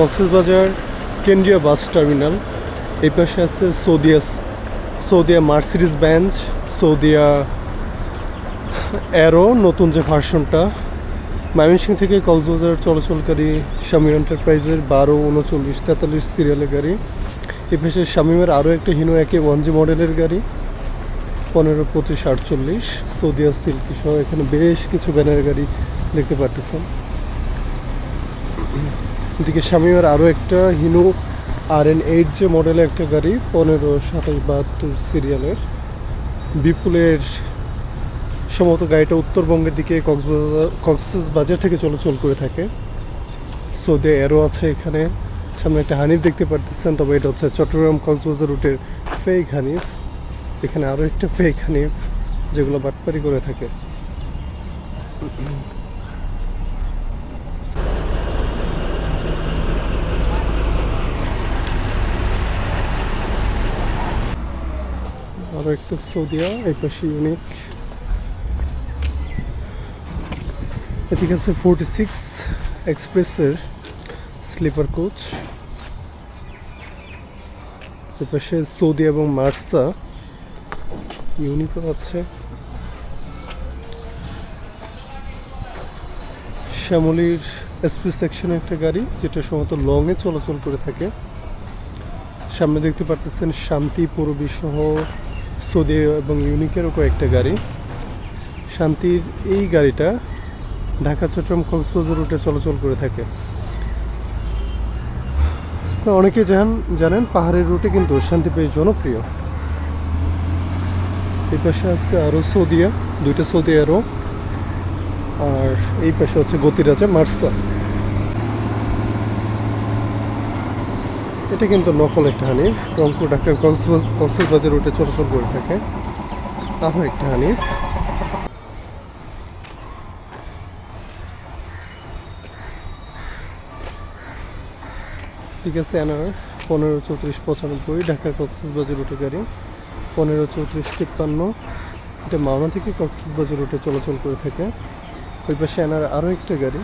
কক্সবাজার কেন্দ্রীয় bus terminal. এই পাশে আছে Saudia Saudia Mercedes Benz Saudia aero, নতুন যে ভার্সনটা। ময়মনসিং থেকে কক্সবাজার চলাচলকারী শামীম এন্টারপ্রাইজের বারো, উনচল্লিশ, তেতাল্লিশ সিরিয়ালের গাড়ি। এই পাশে শামীমের আরও একটা হিনো একে ওয়ান জি মডেলের গাড়ি, পনেরো, পঁচিশ, আটচল্লিশ। সৌদিয়া সিল্কি সহ এখানে বেশ কিছু ব্যানের গাড়ি দেখতে পারতেছেন। এদিকে শামীমের আরও একটা হিনো আর এন এইট যে মডেলের একটা গাড়ি, পনেরো, সাতাশ, বাহাত্তর সিরিয়ালের বিপুলের সম্ভবত গাড়িটা উত্তরবঙ্গের দিকে কক্সবাজার কক্সবাজার থেকে চলাচল করে থাকে। সৌদি এরও আছে এখানে। সামনে একটা হানিফ দেখতে পারতেছেন, তবে এটা হচ্ছে চট্টগ্রাম কক্সবাজার রুটের ফেক হানিফ। এখানে আরও একটা ফেক হানিফ, যেগুলো বাটপারি করে থাকে। আরও একটা সৌদিয়া এই পাশে ইউনিক। এদিকে আছে ফোরটি সিক্স এক্সপ্রেসের স্লিপার কোচ। এপাশে সৌদি এবং মার্সা ইউনিকও আছে। শ্যামলির এসপি সেকশনে একটা গাড়ি, যেটা সম্ভবত লংয়ে চলাচল করে থাকে। সামনে দেখতে পারতেছেন শান্তি, পূর্বী সহ সৌদি এবং ইউনিকেরও কয়েকটা গাড়ি। শান্তির এই গাড়িটা ঢাকা চট্টগ্রাম কক্সবাজার রুটে চলাচল করে থাকে। অনেকে জান, জানেন, পাহাড়ের রুটে কিন্তু শান্তি বেশ জনপ্রিয়। এই পাশে আছে আরও সৌদিয়া, দুইটা সৌদি আরও আর এই পাশে হচ্ছে গতিরাজা মার্সা। এটা কিন্তু নকল একটা হানিফ, রংপুর ঢাকা কক্সবাজ- কক্সবাজার রুটে চলাচল করে থাকে। আরও একটা হানিফ। ঠিক আছে এনআর পনেরো চৌত্রিশ পঁচানব্বই, ঢাকা কক্সবাজার রুটে গাড়ি, পনেরো চৌত্রিশ তিপ্পান্ন। এটা মাওনা থেকে কক্সবাজার রুটে চলাচল করে থাকে। ওই পাশে এনার আরও একটা গাড়ি।